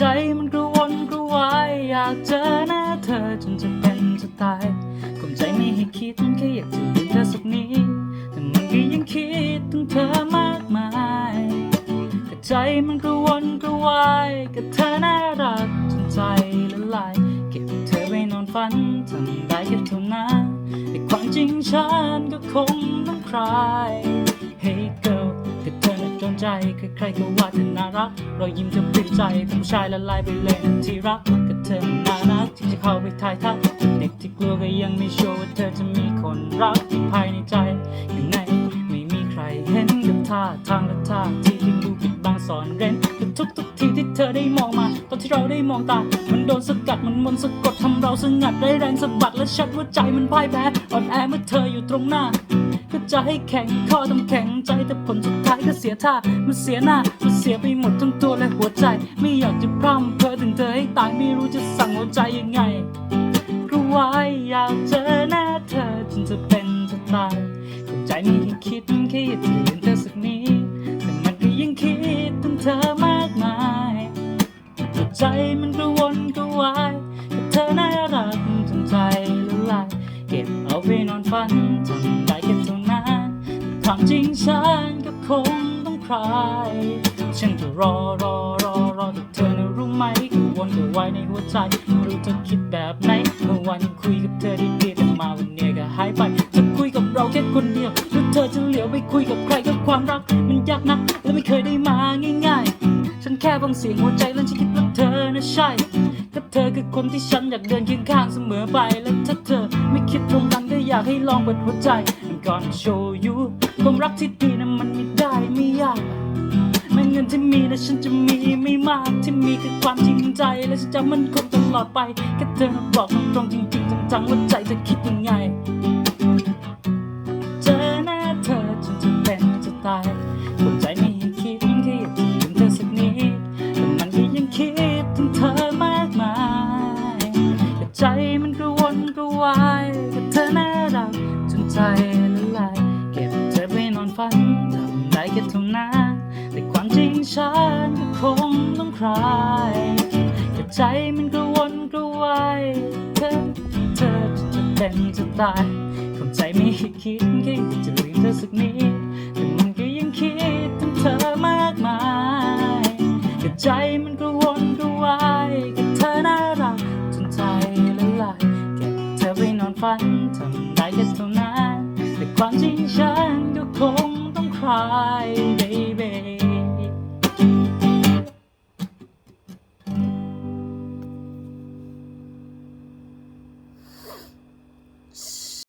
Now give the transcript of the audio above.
ใจมันกระวนกระวายอยากเจอหน้าเธอจนจะเป็นจะตายกลุ้มใจไม่ให้คิดแค่อยากจะลืมเธอสักนิดแต่มันก็ยังคิดถึงเธอมากมายก็ใจมันกระวนกระวายกับเธอน่ารักจนใจละลายเก็บเธอไว้นอนฝันทำได้แค่เท่านั้นแต่ความจริงฉันก็คงต้องคลาย Hey girl ก็เธอน่ะโด ใจ ใครๆก็ว่าเธอน่ารักรอยยิ้มเธอปลื้มใจทำชายละลายไปเลยนที่รักก็เธอน่ารักที่จะเข้าไปถ่ายทักเด็กที่กลัวก็ยังไม่โชว์ว่าเธอจะมีคนรักอยู่ภายในใจยังไงไม่มีใครเห็นกับท่าทางและท่าที่ที่ดูปิดบังซ่อนเร้นแต่ทุกทุกทีที่เธอได้มองมา ตอนที่เราได้มองตา มันโดนสกัดมันมนสะกดทำเราสงัดได้แรงสะบัดและชัดว่าใจมันพ่ายแพ้อ่อนแอเมื่อเธออยู่ตรงหน้า ก็จให้แข็งข้อต้องแข็งใจแต่ผลสุดท้ายก็เสียท่ามันเสียหน้ามันเสียไปหมดทั้งตัวและหัวใจ ไม่อยากจะพร่ำเพ้อถึงเธอให้ตายไม่รู้จะสั่งหัวใจยังไงก็ไว้อยากเจอหน้าเธอจนจะเป็นจะตายกุมใจม่ให้คิดแค่อยากจะลืมเธอสักนิดแต่มันก็ยังคิดถึงเธอมากมายหัวใจมันกระวนกระวายกับเธอน่ารักจนใจละลายเก็บเอาไปนอนฝันทำ จริงฉันก็คงต้องคลายฉันจะรอรอรอรอแต่เธอนะรู้ไหมกังวลกังวายในหัวใจไม่รู้เธอคิดแบบไหนเมื่อวานยังคุยกับเธอดีๆแต่มาวันนี้ก็หายไปจะคุยกับเราแค่คนเดียวแล้วเธอจะเหลียวไปคุยกับใครกับความรัก มันยากนักและไม่เคยได้มาง่าย ๆ ฉันแค่ฟังเสียงหัวใจแล้วฉันคิดว่าเธอนะใช่ก็เธอคือคนที่ฉันอยากเดินเคียงข้างเสมอไปและถ้าเธอไม่คิดตรงกันก็อยากให้ลองเปิดหัวใจ I'm gonna show you ความ รักที่ดีนะมันไม่ได้ไม่ยากแม้เงินที่มีนะฉันจะมีไม่มากที่มีคือความจริงใจ และฉันจะมันคงตลอดไปแค่เธอมาบอกตรงๆจริงๆจังๆว่าใจเธอคิดยังไงเจอหน้าเธอจนจะเป็นจะตายผมใจไม่ให้คิดแค่อยากจะลืมเธอสักนิดแต่มันก็ยังคิดถึงเธอมากมายแต่ใจมันกระวนกระวายกับเธอน่ารักจนใจ ฝันทำได้แค่เท่านั้นแต่ความจริงฉันก็คงต้องคลายแต่ใจมันกระวนกระวายเธอเธอจะเป็นจะตายความใจไม่คิดแค่จะลืมเธอสักนิดแต่มันก็ยังคิดถึงเธอมากมายแต่ใจมันก็วนก็วายกับเธอน่ารักจนใจละลายเก็บเธอไปนอนฝันทำได้แค่เท่านั้นแต่ความจริงฉัน